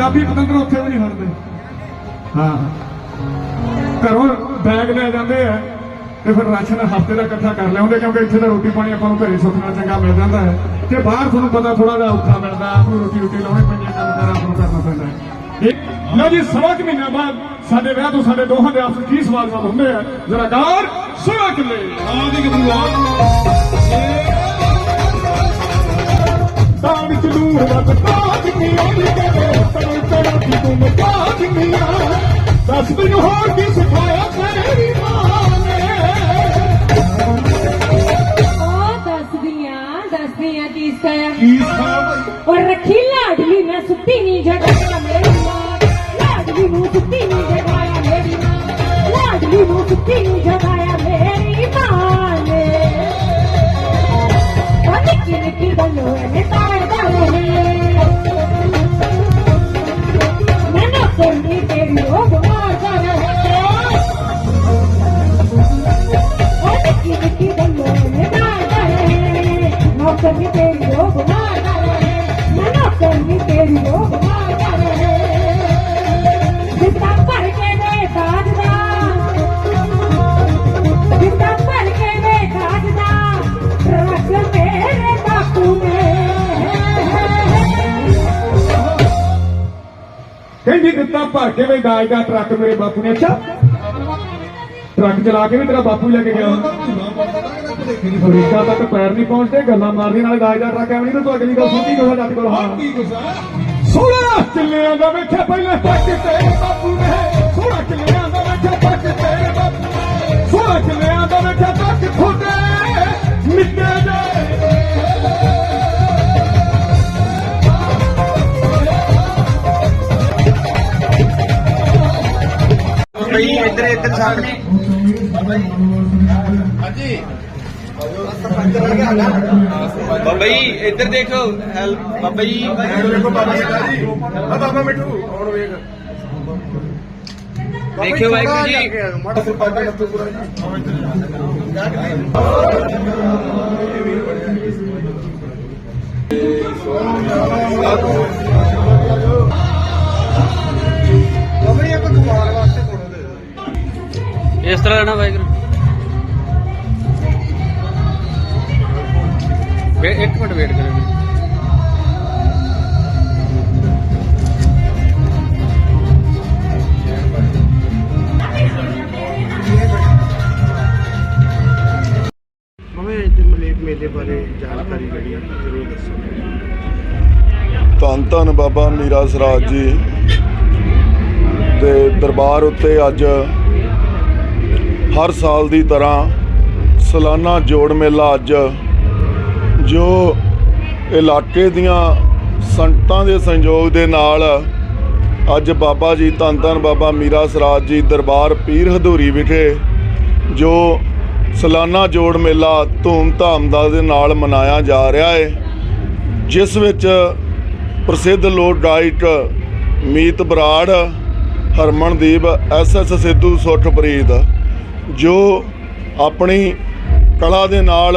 ਪੰਜਾਬੀ ਪਤੰਦਰ ਉੱਥੇ ਵੀ ਨਹੀਂ ਹਟਦੇ। ਹਾਂ। ਘਰੋਂ ਬੈਗ ਲੈ ਜਾਂਦੇ ਆ ਤੇ ਫਿਰ ਰਾਸ਼ਨ ਹਫ਼ਤੇ ਦਾ ਇਕੱਠਾ ਕਰ ਲਿਆਉਂਦੇ ਕਿਉਂਕਿ ਇੱਥੇ ਤਾਂ ਰੋਟੀ ਪਾਣੀ ਆਪਾਂ ਨੂੰ ਘਰੇ ਸੁੱਖਣਾ ਚੰਗਾ ਮਿਲ ਜਾਂਦਾ ਹੈ। ਤੇ ਬਾਹਰ ਤੁਹਾਨੂੰ ਪਤਾ ਥੋੜਾ ਜਿਹਾ ਔਖਾ ਮਿਲਦਾ ਆਪ ਨੂੰ ਰੋਟੀ ਰੋਟੀ ਲਾਉਣੀ ਪੈਂਦੀ ਹੈ ਕੰਮ ਕਾਰ ਨੂੰ ਕਰਨਾ ਪੈਂਦਾ ਹੈ। ਲਓ ਜੀ ਸਵਾ ਕੁ ਮਹੀਨੇ ਬਾਅਦ ਸਾਡੇ ਵਿਆਹ ਤੋਂ ਸਾਡੇ ਦੋਹਾਂ ਦੇ ਆਪਸ ਕੀ ਸਵਾਲ ਜਵਾਬ ਹੁੰਦੇ ਆ? ਜਰਾ ਗੌਰ ਸੁਣਾ ਕਿਲੇ। ਆਦੀ ਗੱਲੂਆ ਤਾਂ ਵਿੱਚ ਦੂਰ ਵੱਧ ਤਾਂ ਜਿੰਨੀ ਆਉਂਦੀ ਕੀ ਤੂੰ ਮਕਾ ਜਿੰਨੀਆਂ ਦੱਸ ਮੈਨੂੰ ਹੋਰ ਕੀ ਸਿਖਾਇਆ ਤੇਰੀ ਮਾਂ ਨੇ ਉਹ ਦੱਸਦੀਆਂ ਦੱਸਦੀਆਂ ਕੀ ਸਿਖਾਇਆ ਕੀ ਸਾਹਿਬ ਔਰ ਰੱਖੀ ਲਾਡਲੀ ਮੈਂ ਸੁੱਤੀ ਨਹੀਂ ਜਗਾਇਆ ਮੇਰੀ ਮਾਂ ਲਾਡਲੀ ਨੂੰ ਸੁੱਤੀ ਨਹੀਂ ਜਗਾਇਆ ਮੇਰੀ ਮਾਂ ਲਾਡਲੀ ਨੂੰ ਸੁੱਤੀ ਨਹੀਂ ਜਗਾਇਆ ਮੇਰੀ ਮਾਂ ਨੇ ਉਹ ਨਿੱਕੀ ਨਿੱਕੀ ਗੱਲੋਂ ਨੇ ਤਾਰ ਦਿੱਤਾ ਭਰ ਕੇ ਵੇ ਦਾਜ ਦਾ ਟਰੱਕ ਮੇਰੇ ਬਾਪੂ ਨੇ। ਅੱਛਾ। ਟਰੱਕ ਚਲਾ ਕੇ ਵੀ ਤੇਰਾ ਬਾਪੂ ਹੀ ਲੈ ਕੇ ਗਿਆ। ਅਮਰੀਕਾ ਤੱਕ ਪੈਰ ਨਹੀਂ ਪਹੁੰਚਦੇ ਗੱਲਾਂ ਮਾਰਦੀ ਨਾਲੇ ਦਾਜ ਦਾ ਟਰੱਕ ਐਵੇਂ ਨਹੀਂ ਤੂੰ ਅਗਲੀ ਗੱਲ ਸੁਣਦੀ ਕੋਈ ਸਾਡੇ ਕੋਲ? ਹਾਂ। ਕੀ ਸੋਹਣਾ ਚੱਲਿਆਂ ਦਾ ਵੇਖਿਆ ਪਹਿਲੇ ਟੱਕ ਤੇਰੇ ਬਾਪੂ ਨੇ ਸੋਹਣਾ ਚੱਲਿਆਂ ਬਈ ਇੱਧਰ ਇੱਧਰ ਸਾਹਮਣੇ। ਬਾਬਾ ਜੀ ਇੱਧਰ ਦੇਖੋ ਬਾਬਾ ਜੀ। ਦੇਖੋ ਬਾਬਾ ਜੀ ਆ ਬਾਬਾ ਮਿੱਠੂ ਹੁਣ ਵੇਖ? ਦੇਖਿਓ ਵਾਹਿਗੁਰੂ ਜੀ। ਮਾੜਾ ਸਰਪੰਚ ਨੱਥੂ ਪੁਰਾ ਬਾਬਾ ਇਸ ਤਰ੍ਹਾਂ ਲੈਣਾ ਵਾਹਿਗੁਰੂ ਵੇ ਇੱਕ ਮਿੰਟ ਵੇਟ ਕਰੋ ਮਮੇ ਮੇਲੇ ਬਾਰੇ ਜਾਣਕਾਰੀ ਧੰਨ ਧੰਨ ਬਾਬਾ ਮੀਰਾ ਸਰਾਜ ਜੀ ਦੇ ਦਰਬਾਰ ਉੱਤੇ ਅੱਜ ਹਰ ਸਾਲ ਦੀ ਤਰ੍ਹਾਂ ਸਾਲਾਨਾ ਜੋੜ ਮੇਲਾ ਅੱਜ, ਜੋ ਇਲਾਕੇ ਦੀਆਂ ਸੰਗਤਾਂ ਦੇ ਸੰਯੋਗ ਦੇ ਨਾਲ ਅੱਜ ਬਾਬਾ ਜੀ ਧੰਨ ਧੰਨ ਬਾਬਾ ਮੀਰਾ ਸਰਾਜ ਜੀ ਦਰਬਾਰ ਪੀਰ ਹਦੂਰੀ ਵਿਖੇ ਜੋ ਸਾਲਾਨਾ ਜੋੜ ਮੇਲਾ ਧੂਮ-ਧਾਮ ਦਾ ਦੇ ਨਾਲ ਮਨਾਇਆ ਜਾ ਰਿਹਾ ਹੈ ਜਿਸ ਵਿੱਚ ਪ੍ਰਸਿੱਧ ਲੋਕ ਗਾਇਕ ਮੀਤ ਬਰਾੜ, ਹਰਮਨਦੀਪ ਐਸਐਸ ਸਿੱਧੂ ਸੁੱਠਪ੍ਰੀਤ ਜੋ ਆਪਣੀ ਕਲਾ ਦੇ ਨਾਲ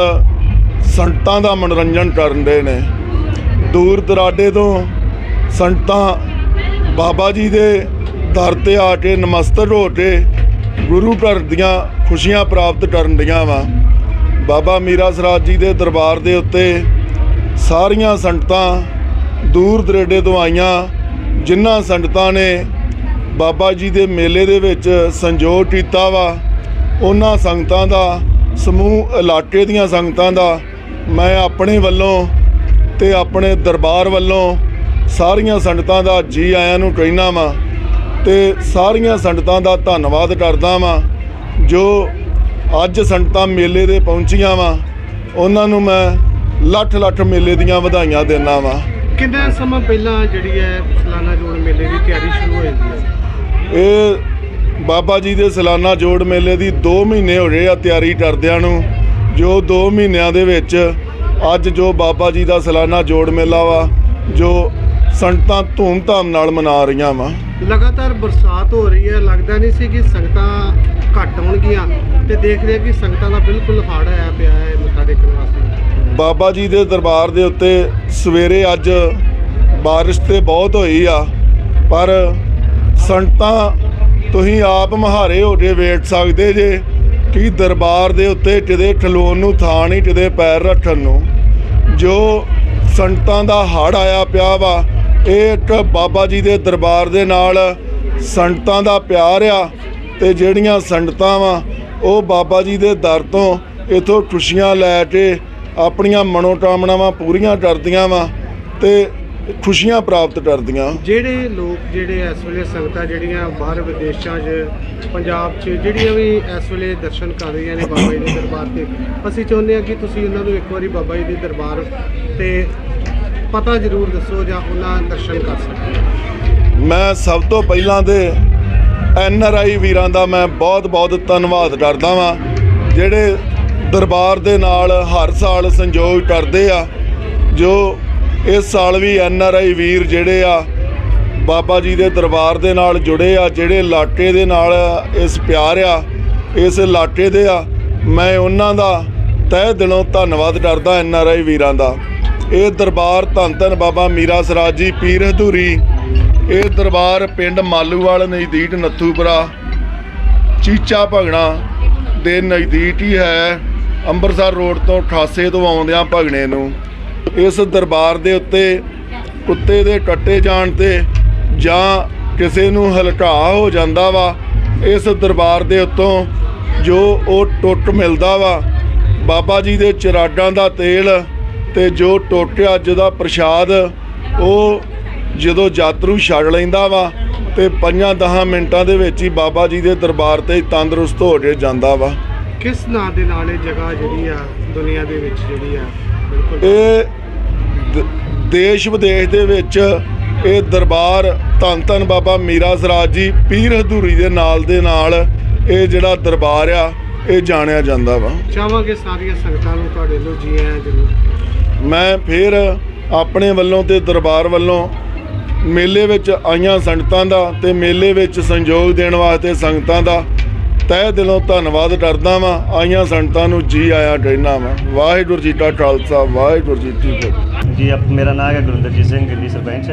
ਸੰਗਤਾਂ ਦਾ ਮਨੋਰੰਜਨ ਕਰਨ ਦੇ ਨੇ। ਦੂਰ ਦਰਾਡੇ ਤੋਂ ਸੰਗਤਾਂ ਬਾਬਾ ਜੀ ਦੇ ਦਰ ਤੇ ਆ ਕੇ ਨਮਸਤਕ ਹੋ ਕੇ ਗੁਰੂ ਘਰ ਦੀਆਂ ਖੁਸ਼ੀਆਂ ਪ੍ਰਾਪਤ ਕਰਨ ਦੀਆਂ ਵਾ। ਬਾਬਾ ਮੀਰਾ ਸਰਾਜ ਜੀ ਦੇ ਦਰਬਾਰ ਦੇ ਉੱਤੇ ਸਾਰੀਆਂ ਸੰਗਤਾਂ ਦੂਰ ਦਰੇਡੇ ਤੋਂ ਆਈਆਂ, ਜਿਨ੍ਹਾਂ ਸੰਗਤਾਂ ਨੇ ਬਾਬਾ ਜੀ ਦੇ ਮੇਲੇ ਦੇ ਵਿੱਚ ਸੰਜੋਗ ਕੀਤਾ ਵਾ। ਉਹਨਾਂ ਸੰਗਤਾਂ ਦਾ ਸਮੂਹ ਇਲਾਕੇ ਦੀਆਂ ਸੰਗਤਾਂ ਦਾ ਮੈਂ ਆਪਣੇ ਵੱਲੋਂ ਤੇ ਆਪਣੇ ਦਰਬਾਰ ਵੱਲੋਂ ਸਾਰੀਆਂ ਸੰਗਤਾਂ ਦਾ ਜੀ ਆਇਆਂ ਨੂੰ ਕਹਿਣਾ ਵਾਂ ਤੇ ਸਾਰੀਆਂ ਸੰਗਤਾਂ ਦਾ ਧੰਨਵਾਦ ਕਰਦਾ ਵਾਂ ਜੋ ਅੱਜ ਸੰਗਤਾਂ ਮੇਲੇ ਦੇ ਪਹੁੰਚੀਆਂ ਵਾਂ। ਉਹਨਾਂ ਨੂੰ ਮੈਂ ਲੱਖ ਲੱਖ ਮੇਲੇ ਦੀਆਂ ਵਧਾਈਆਂ ਦਿੰਦਾ ਵਾਂ। ਕਿੰਨਾ ਸਮਾਂ ਪਹਿਲਾਂ ਜਿਹੜੀ ਹੈ ਸਾਲਾਨਾ ਜੋੜ ਮੇਲੇ ਦੀ ਤਿਆਰੀ ਸ਼ੁਰੂ ਹੋ ਜਾਂਦੀ ਹੈ? ਇਹ ਬਾਬਾ ਜੀ ਦੇ ਸਾਲਾਨਾ ਜੋੜ ਮੇਲੇ ਦੀ 2 ਮਹੀਨੇ ਹੋ ਗਏ ਆ ਤਿਆਰੀ ਕਰਦਿਆਂ ਨੂੰ। ਜੋ 2 ਮਹੀਨਿਆਂ ਦੇ ਵਿੱਚ ਅੱਜ ਜੋ ਬਾਬਾ ਜੀ ਦਾ ਸਾਲਾਨਾ ਜੋੜ ਮੇਲਾ ਵਾ ਜੋ ਸੰਗਤਾਂ ਧੂਮ-ਧਾਮ ਨਾਲ ਮਨਾ ਰਹੀਆਂ ਵਾ। ਲਗਾਤਾਰ ਬਰਸਾਤ ਹੋ ਰਹੀ ਹੈ ਲੱਗਦਾ ਨਹੀਂ ਸੀ ਕਿ ਸੰਗਤਾਂ ਘੱਟ ਹੋਣਗੀਆਂ ਤੇ ਦੇਖ ਰਹੇ ਕਿ ਸੰਗਤਾਂ ਦਾ ਬਿਲਕੁਲ ਹੜ ਆਇਆ ਪਿਆ ਹੈ ਮੱਥਾ ਟੇਕਣ ਵਾਸਤੇ। ਬਾਬਾ ਜੀ ਦੇ ਦਰਬਾਰ ਦੇ ਉੱਤੇ ਸਵੇਰੇ ਅੱਜ ਬਾਰਿਸ਼ ਤੇ ਬਹੁਤ ਹੋਈ ਆ ਪਰ ਸੰਗਤਾਂ ਤੁਸੀਂ ਆਪ ਮਹਾਰੇ ਹੋ ਕੇ ਵੇਖ ਸਕਦੇ ਜੇ ਕਿ ਦਰਬਾਰ ਦੇ ਉੱਤੇ ਕਿਤੇ ਠਲੋਣ ਨੂੰ ਥਾਂ ਨਹੀਂ, ਕਿਤੇ ਪੈਰ ਰੱਖਣ ਨੂੰ। ਜੋ ਸੰਗਤਾਂ ਦਾ ਹੜ ਆਇਆ ਪਿਆ ਵਾ, ਇਹ ਇੱਕ ਬਾਬਾ ਜੀ ਦੇ ਦਰਬਾਰ ਦੇ ਨਾਲ ਸੰਗਤਾਂ ਦਾ ਪਿਆਰ ਆ ਤੇ ਜਿਹੜੀਆਂ ਸੰਗਤਾਂ ਵਾ, ਉਹ ਬਾਬਾ ਜੀ ਦੇ ਦਰ ਤੋਂ ਇਥੋਂ ਖੁਸ਼ੀਆਂ ਲੈ ਕੇ ਆਪਣੀਆਂ ਮਨੋਕਾਮਨਾਵਾਂ ਪੂਰੀਆਂ ਕਰਦੀਆਂ ਵਾ ਤੇ ਖੁਸ਼ੀਆਂ ਪ੍ਰਾਪਤ ਕਰਦੀਆਂ। ਜਿਹੜੇ ਲੋਕ ਜਿਹੜੇ ਇਸ ਵੇਲੇ ਸੰਗਤਾਂ ਜਿਹੜੀਆਂ ਬਾਹਰ ਵਿਦੇਸ਼ਾਂ 'ਚ ਪੰਜਾਬ 'ਚ ਜਿਹੜੀਆਂ ਵੀ ਇਸ ਵੇਲੇ ਦਰਸ਼ਨ ਕਰ ਰਹੀਆਂ ਨੇ ਬਾਬਾ ਜੀ ਦੇ ਦਰਬਾਰ ਤੇ ਅਸੀਂ ਚਾਹੁੰਦੇ ਹਾਂ ਕਿ ਤੁਸੀਂ ਉਹਨਾਂ ਨੂੰ ਇੱਕ ਵਾਰੀ ਬਾਬਾ ਜੀ ਦੇ ਦਰਬਾਰ ਤੇ ਪਤਾ ਜ਼ਰੂਰ ਦੱਸੋ ਜਾਂ ਉਹਨਾਂ ਦਰਸ਼ਨ ਕਰ ਸਕਣ। ਮੈਂ ਸਭ ਤੋਂ ਪਹਿਲਾਂ ਤੇ ਐਨ ਆਰ ਆਈ ਵੀਰਾਂ ਦਾ ਮੈਂ ਬਹੁਤ ਬਹੁਤ ਧੰਨਵਾਦ ਕਰਦਾ ਵਾਂ ਜਿਹੜੇ ਦਰਬਾਰ ਦੇ ਨਾਲ ਹਰ ਸਾਲ ਸੰਯੋਗ ਕਰਦੇ ਆ ਜੋ ਇਸ ਸਾਲ ਵੀ ਐਨ ਆਰ ਆਈ ਵੀਰ ਜਿਹੜੇ ਆ, ਬਾਬਾ ਜੀ ਦੇ ਦਰਬਾਰ ਦੇ ਨਾਲ ਜੁੜੇ ਆ, ਜਿਹੜੇ ਲਾਟੇ ਦੇ ਨਾਲ ਇਸ ਪਿਆਰ ਆ, ਇਸ ਲਾਟੇ ਦੇ ਆ, ਮੈਂ ਉਹਨਾਂ ਦਾ ਤਹਿ ਦਿਲੋਂ ਧੰਨਵਾਦ ਕਰਦਾ ਐਨ ਆਰ ਆਈ ਵੀਰਾਂ ਦਾ। ਇਹ ਦਰਬਾਰ ਧੰਨ ਧੰਨ ਬਾਬਾ ਮੀਰਾ ਸਰਾਜ ਜੀ ਪੀਰ ਹਦੂਰੀ ਇਹ ਦਰਬਾਰ ਪਿੰਡ ਮਾਲੂਵਾਲ ਨਜ਼ਦੀਕ ਨੱਥੂਪੁਰਾ, ਚੀਚਾ ਭਗਣਾ ਦੇ ਨਜ਼ਦੀਕ ਹੀ ਹੈ, ਅੰਮ੍ਰਿਤਸਰ ਰੋਡ ਤੋਂ ਠਾਸੇ ਤੋਂ ਆਉਂਦਿਆਂ ਭਗਣੇ ਨੂੰ। ਇਸ ਦਰਬਾਰ ਦੇ ਉੱਤੇ, ਕੁੱਤੇ ਦੇ ਕੱਟੇ ਜਾਣ ਤੇ ਜਾਂ ਕਿਸੇ ਨੂੰ ਹਲਕਾ ਹੋ ਜਾਂਦਾ ਵਾ, ਇਸ ਦਰਬਾਰ ਦੇ ਉੱਤੋਂ ਜੋ ਉਹ ਟੁੱਟ ਮਿਲਦਾ ਵਾ, ਬਾਬਾ ਜੀ ਦੇ ਚਿਰਾਗਾਂ ਦਾ ਤੇਲ ਤੇ ਜੋ ਟੁੱਟ ਅੱਜ ਦਾ ਪ੍ਰਸ਼ਾਦ, ਉਹ ਜਦੋਂ ਯਾਤਰੂ ਛੱਡ ਲੈਂਦਾ ਵਾ ਤੇ 5-10 ਮਿੰਟਾਂ ਦੇ ਵਿੱਚ ਹੀ ਬਾਬਾ ਜੀ ਦੇ ਦਰਬਾਰ ਤੇ ਤੰਦਰੁਸਤ ਹੋ ਕੇ ਜਾਂਦਾ ਵਾ। ਕਿਸ ਨਾਂ ਦੇ ਨਾਲ ਇਹ ਜਗ੍ਹਾ ਜਿਹੜੀ ਆ ਦੁਨੀਆ ਦੇ ਵਿੱਚ ਜਿਹੜੀ ਆ ਇਹ ਦ- ਦੇਸ਼ ਵਿਦੇਸ਼ ਦੇ ਵਿੱਚ ਇਹ ਦਰਬਾਰ ਧੰਨ ਧੰਨ ਬਾਬਾ ਮੀਰਾ ਸਰਾਜ ਜੀ ਪੀਰ ਹਦੂਰੀ ਦੇ ਨਾਲ ਦੇ ਨਾਲ ਇਹ ਜਿਹੜਾ ਦਰਬਾਰ ਆ ਇਹ ਜਾਣਿਆ ਜਾਂਦਾ ਵਾ। ਚਾਹਾਂਗੇ ਸਾਰੀਆਂ ਸੰਗਤਾਂ ਨੂੰ ਤੁਹਾਡੇ ਲੋ ਜੀ ਆਇਆਂ ਜ਼ਰੂਰ ਮੈਂ ਫਿਰ ਆਪਣੇ ਵੱਲੋਂ ਤੇ ਦਰਬਾਰ ਵੱਲੋਂ ਮੇਲੇ ਵਿੱਚ ਆਈਆਂ ਸੰਗਤਾਂ ਦਾ ਤੇ ਮੇਲੇ ਵਿੱਚ ਸੰਯੋਗ ਦੇਣ ਵਾਸਤੇ ਸੰਗਤਾਂ ਦਾ ਤਹਿ ਦਿਲੋਂ ਧੰਨਵਾਦ ਕਰਦਾ ਵਾਂ ਆਈਆਂ ਸੰਗਤਾਂ ਨੂੰ ਜੀ ਆਇਆਂ ਕਹਿਣਾ ਵਾਂ। ਵਾਹਿਗੁਰੂ ਜੀ ਕਾ ਖਾਲਸਾ ਵਾਹਿਗੁਰੂ ਜੀ ਕੀ ਫਤਿਹ। ਜੀ ਆਪ- ਮੇਰਾ ਨਾਮ ਹੈ ਗੁਰਿੰਦਰਜੀਤ ਸਿੰਘ ਗਿੱਲੀ ਸਰਪੰਚ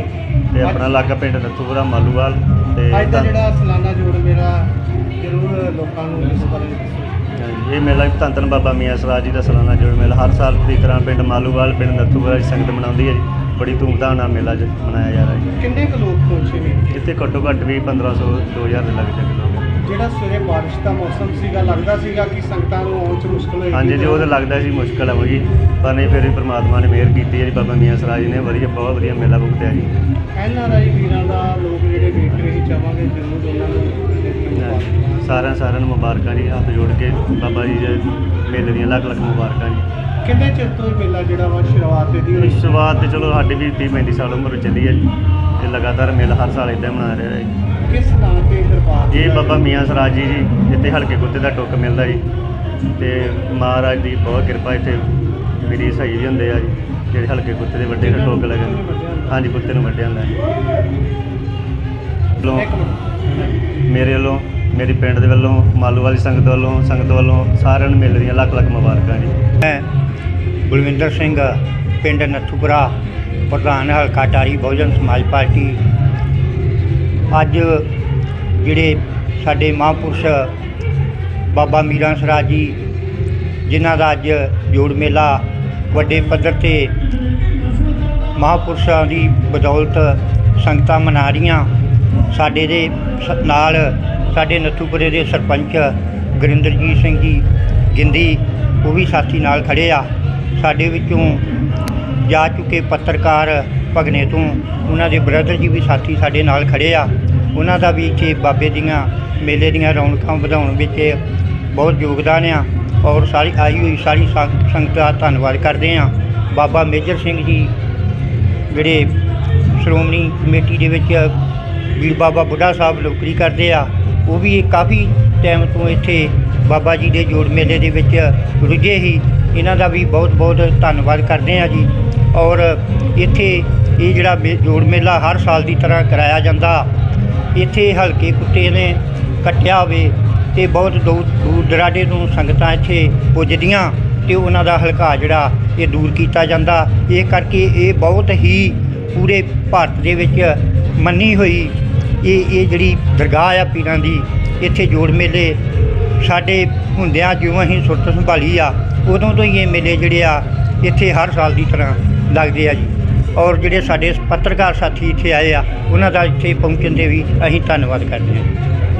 ਤੇ ਆਪਣਾ ਇਲਾਕਾ ਪਿੰਡ ਨੱਥੂਪੁਰਾ ਮਾਲੂਵਾਲ ਤੇ ਅੱਜ ਦਾ ਜਿਹੜਾ ਸਾਲਾਨਾ ਜੋੜ ਮੇਰਾ ਜ਼ਰੂਰ ਲੋਕਾਂ ਨੂੰ ਇਸ ਬਾਰੇ ਇਹ ਮੇਲਾ ਧੰਨ ਧੰਨ ਬਾਬਾ ਮੀਆਂ ਸਰਾਜ ਜੀ ਦਾ ਸਾਲਾਨਾ ਜੋੜ ਮੇਲਾ। ਹਰ ਸਾਲ ਦੀ ਤਰ੍ਹਾਂ ਪਿੰਡ ਮਾਲੂਵਾਲ ਪਿੰਡ ਨੱਥੂਪੁਰਾ ਦੀ ਸੰਗਤ ਮਨਾਉਂਦੀ ਹੈ ਜੀ। ਬੜੀ ਧੂਮਧਾਮ ਨਾਲ ਮੇਲਾ ਜ- ਮਨਾਇਆ ਜਾ ਰਿਹਾ ਹੈ। ਕਿੰਨੇ ਕੁ ਲੋਕ ਪਹੁੰਚੇ ਨੇ? ਇੱਥੇ ਘੱਟੋ ਘੱਟ ਵੀ 1500 2000 ਦੇ ਲੱਗ ਜਾਂਦੇ ਲੋਕ ਜਿਹੜਾ ਸਵੇਰੇ ਬਾਰਿਸ਼ ਦਾ ਮੌਸਮ ਸੀਗਾ ਲੱਗਦਾ ਸੀਗਾ ਕਿ ਸੰਗਤਾਂ ਨੂੰ ਆਉਣ 'ਚ ਮੁਸ਼ਕਲ ਹੋਏਗੀ? ਹਾਂਜੀ ਜੀ ਉਹ ਤਾਂ ਲੱਗਦਾ ਸੀ ਮੁਸ਼ਕਲ ਆ ਜੀ ਪਰ ਨਹੀਂ ਫਿਰ ਵੀ ਪ੍ਰਮਾਤਮਾ ਨੇ ਮਿਹਰ ਕੀਤੀ ਹੈ ਜੀ ਬਾਬਾ ਮੀਆਂ ਸਰਾਜ ਨੇ। ਵਧੀਆ ਬਹੁਤ ਵਧੀਆ ਮੇਲਾ ਭੁਗਤਿਆ ਜੀ। ਐਨ ਆਰ ਆਈ ਵੀਰਾਂ ਦਾ ਲੋਕ ਜਿਹੜੇ ਵੇਖ ਰਹੇ ਸੀ ਚਾਹਾਂਗੇ ਜ਼ਰੂਰ ਉਹਨਾਂ ਨੂੰ ਸਾਰਿਆਂ ਸਾਰਿਆਂ ਨੂੰ ਮੁਬਾਰਕਾਂ ਜੀ ਹੱਥ ਜੋੜ ਕੇ ਬਾਬਾ ਜੀ ਦੇ ਮੇਲੇ ਦੀਆਂ ਲੱਖ ਲੱਖ ਮੁਬਾਰਕਾਂ ਜੀ। ਕਿੰਨੇ ਚਿਰ ਤੋਂ ਇਹ ਮੇਲਾ ਜਿਹੜਾ ਵਾ ਸ਼ੁਰੂਆਤ ਇਹਦੀ ਹੋਈ ਸ਼ੁਰੂਆਤ ਤੇ ਚਲੋ ਸਾਡੀ ਵੀ 30 35 ਸਾਲ ਉਮਰ ਚੱਲੀ ਹੈ ਜੀ। ਇਹ ਲਗਾਤਾਰ ਮੇਲਾ ਹਰ ਸਾਲ ਇਦਾਂ ਮਨਾ ਰਿਹਾ ਹੈ ਜੀ। ਕਿਸ ਨਾਂ ਤੇ ਦਰਬਾਰ ਇਹ ਬਾਬਾ ਮੀਆਂ ਸਰਾਜ ਜੀ ਜੀ ਇੱਥੇ ਹਲਕੇ ਕੁੱਤੇ ਦਾ ਟੁੱਕ ਮਿਲਦਾ ਜੀ। ਤੇ ਮਹਾਰਾਜ ਦੀ ਬਹੁਤ ਕਿਰਪਾ ਇੱਥੇ ਮੇਰੀ ਸਹੀ ਵੀ ਹੁੰਦੇ ਆ ਜੀ ਜਿਹੜੇ ਹਲਕੇ ਕੁੱਤੇ ਦੇ ਵੱਡੇ ਦੇ ਟੁੱਕ ਲੱਗੇ ਹਾਂਜੀ ਕੁੱਤੇ ਨੂੰ ਇੱਕ ਮਿੰਟ। ਮੇਰੇ ਵੱਲੋਂ ਮੇਰੀ ਪਿੰਡ ਦੇ ਵੱਲੋਂ ਮਾਲੂ ਵਾਲੀ ਸੰਗਤ ਵੱਲੋਂ ਸੰਗਤ ਵੱਲੋਂ ਸਾਰਿਆਂ ਨੂੰ ਮੇਲੇ ਦੀਆਂ ਲੱਖ ਲੱਖ ਮੁਬਾਰਕਾਂ ਜੀ। ਮੈਂ ਬਲਵਿੰਦਰ ਸਿੰਘ ਪਿੰਡ ਨੱਥੂਪੁਰਾ ਪ੍ਰਧਾਨ ਹਲਕਾ ਟਾਰੀ ਬਹੁਜਨ ਸਮਾਜ ਪਾਰਟੀ ਅੱਜ ਜਿਹੜੇ ਸਾਡੇ ਮਹਾਂਪੁਰਸ਼ ਬਾਬਾ ਮੀਰਾਂ ਸਰਾਜ ਜੀ, ਜਿਨ੍ਹਾਂ ਦਾ ਅੱਜ ਜੋੜ ਮੇਲਾ ਵੱਡੇ ਪੱਧਰ ਤੇ ਮਹਾਂਪੁਰਸ਼ਾਂ ਦੀ ਬਦੌਲਤ ਸੰਗਤਾਂ ਮਨਾ ਰਹੀਆਂ, ਸਾਡੇ ਦੇ ਸ- ਨਾਲ ਸਾਡੇ ਨੱਥੂਪੁਰੇ ਦੇ ਸਰਪੰਚ ਗੁਰਿੰਦਰਜੀਤ ਸਿੰਘ ਜੀ ਗਿੰਦੀ, ਉਹ ਵੀ ਸਾਥੀ ਨਾਲ ਖੜੇ ਆ। ਸਾਡੇ ਵਿੱਚੋਂ ਜਾ ਚੁੱਕੇ ਪੱਤਰਕਾਰ ਭਗਨੇ ਤੋਂ। ਉਹਨਾਂ ਦੇ ਬ੍ਰਦਰ ਜੀ ਵੀ ਸਾਥੀ ਸਾਡੇ ਨਾਲ ਖੜੇ ਆ। ਉਹਨਾਂ ਦਾ ਵੀ ਇੱਥੇ ਬਾਬੇ ਦੀਆਂ ਮੇਲੇ ਦੀਆਂ ਰੌਣਕਾਂ ਵਧਾਉਣ ਵਿੱਚ ਬਹੁਤ ਯੋਗਦਾਨ ਆ। ਔਰ ਸਾਰੀ ਆਈ ਹੋਈ ਸਾਰੀ ਸੰਗ- ਸੰਗਤ ਦਾ ਧੰਨਵਾਦ ਕਰਦੇ ਆ। ਬਾਬਾ ਮੇਜਰ ਸਿੰਘ ਜੀ ਜਿਹੜੇ ਸ਼੍ਰੋਮਣੀ ਕਮੇਟੀ ਦੇ ਵਿੱਚ ਵੀਰ ਬਾਬਾ ਬੁੱਢਾ ਸਾਹਿਬ ਨੌਕਰੀ ਕਰਦੇ ਆ, ਉਹ ਵੀ ਕਾਫੀ ਟਾਈਮ ਤੋਂ ਇੱਥੇ ਬਾਬਾ ਜੀ ਦੇ ਜੋੜ ਮੇਲੇ ਦੇ ਵਿੱਚ ਰੁੱਝੇ ਹੀ ਇਹਨਾਂ ਦਾ ਵੀ ਬਹੁਤ ਬਹੁਤ ਧੰਨਵਾਦ ਕਰਦੇ ਆ ਜੀ। ਔਰ ਇੱਥੇ ਇਹ ਜਿਹੜਾ ਮੇ- ਜੋੜ ਮੇਲਾ ਹਰ ਸਾਲ ਦੀ ਤਰ੍ਹਾਂ ਕਰਾਇਆ ਜਾਂਦਾ। ਇੱਥੇ ਹਲਕੇ ਕੁੱਤੇ ਨੇ ਕੱਟਿਆ ਹੋਵੇ ਤੇ ਬਹੁਤ ਦੂਰ ਦੂਰ ਦਰਾਡੇ ਤੋਂ ਸੰਗਤਾਂ ਇੱਥੇ ਪੁੱਜਦੀਆਂ ਤੇ ਉਹਨਾਂ ਦਾ ਹਲਕਾ ਜਿਹੜਾ ਇਹ ਦੂਰ ਕੀਤਾ ਜਾਂਦਾ। ਇਹ ਕਰਕੇ ਇਹ ਬਹੁਤ ਹੀ ਪੂਰੇ ਭਾਰਤ ਦੇ ਵਿੱਚ ਮੰਨੀ ਹੋਈ ਇਹ ਇਹ ਜਿਹੜੀ ਦਰਗਾਹ ਆ ਪੀਰਾਂ ਦੀ, ਇੱਥੇ ਜੋੜ ਮੇਲੇ ਸਾਡੇ ਹੁੰਦਿਆਂ ਜਿਉਂ ਹੀ ਸੁਰਤ ਸੰਭਾਲੀ ਆ, ਉਦੋਂ ਤੋਂ ਹੀ ਇਹ ਮੇਲੇ ਜਿਹੜੇ ਆ ਇੱਥੇ ਹਰ ਸਾਲ ਦੀ ਤਰ੍ਹਾਂ ਲੱਗਦੇ ਆ ਜੀ। ਔਰ ਜਿਹੜੇ ਸਾਡੇ ਪੱਤਰਕਾਰ ਸਾਥੀ ਇੱਥੇ ਆਏ ਆ, ਉਹਨਾਂ ਦਾ ਇੱਥੇ ਪਹੁੰਚਣ ਦੇ ਵੀ ਅਸੀਂ ਧੰਨਵਾਦ ਕਰਦੇ ਹਾਂ।